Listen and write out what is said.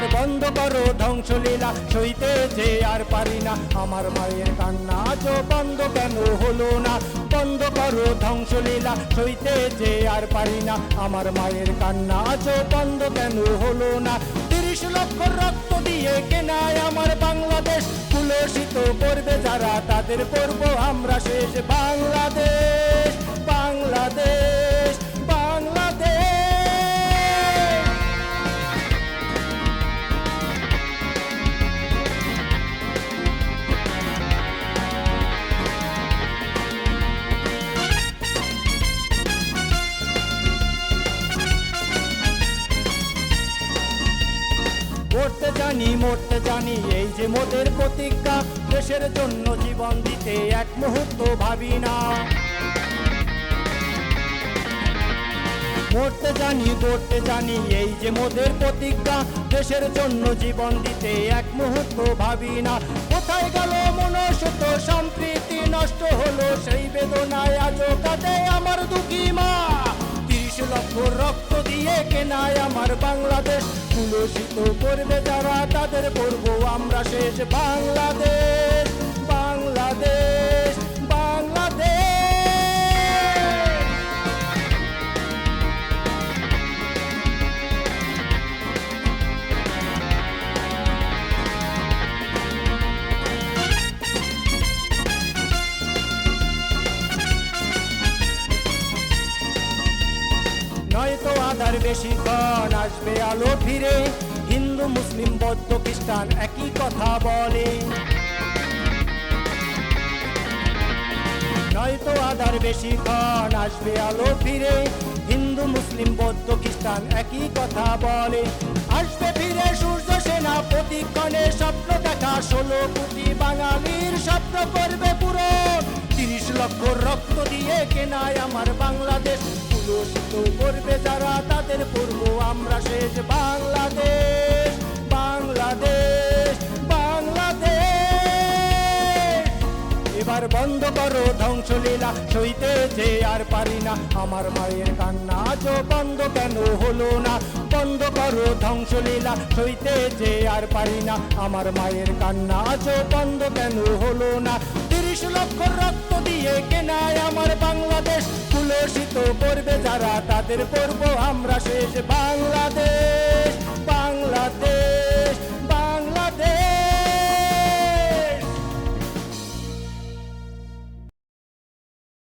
করো ধ্বংসলীলা, সইতে যে আর পারি না। আমার মায়ের কান্না আজ বন্ধ কেন হলো না? বন্ধ করো ধ্বংসলীলা, সইতে যে আর পারি না। আমার মায়ের কান্না আজ বন্ধ কেন হলো না? তিরিশ লক্ষ রক্ত দিয়ে কেনায় আমার বাংলাদেশ। কুলসিত করবে যারা, তাদের করব আমরা শেষ বাংলাদেশ জানি মরতে জানি, এই যে মোদের প্রতিজ্ঞা, দেশের জন্য জীবন দিতে এক মুহূর্ত ভাবি না। মরতে জানি দৌড়তে জানি, এই যে মোদের প্রতিজ্ঞা, দেশের জন্য জীবন দিতে এক মুহূর্ত ভাবি না। কোথায় গেল মনসত সম্প্রীতি নষ্ট হলো সেই বেদনায় আজও কাটে আমার দুঃখী মা। দিয়ে কেনায় আমার বাংলাদেশ। কুলসিত করবে যারা তাদের করব আমরা শেষ বাংলাদেশ বাংলাদেশ। নয়তো আধার বেশি ক্ষণ আসবে আলো ফিরে। হিন্দু, মুসলিম, বৌদ্ধ, খ্রিস্টান একই কথা বলে। নয়তো আধার বেশি ক্ষণ আসবে আলো ফিরে। হিন্দু, মুসলিম, বৌদ্ধ, খ্রিস্টান একই কথা বলে। আসবে ফিরে সূর্য সেনা প্রতিক্ষণে স্বপ্ন দেখা। ষোলো কোটি বাঙালির স্বপ্ন করবে পূরণ তিরিশ লক্ষ রক্ত দিয়ে কেনায় আমার বাংলাদেশ। করবে যারা তাদের পূর্ব, আমরা শেষ বাংলাদেশ বাংলাদেশ বাংলাদেশ। এবার বন্ধ করো ধ্বংসলীলা, সইতে যে আর পারি না। আমার মায়ের কান্না আজও বন্ধ কেন হলো না? বন্ধ করো ধ্বংসলীলা, সইতে যে আর পারি না। আমার মায়ের কান্না আজও বন্ধ কেন হলো না? তিরিশ লক্ষ রক্ত দিয়ে কেনায় আমার কুলসিত করবে যারা তাদের করব আমরা শেষ। বাংলাদেশ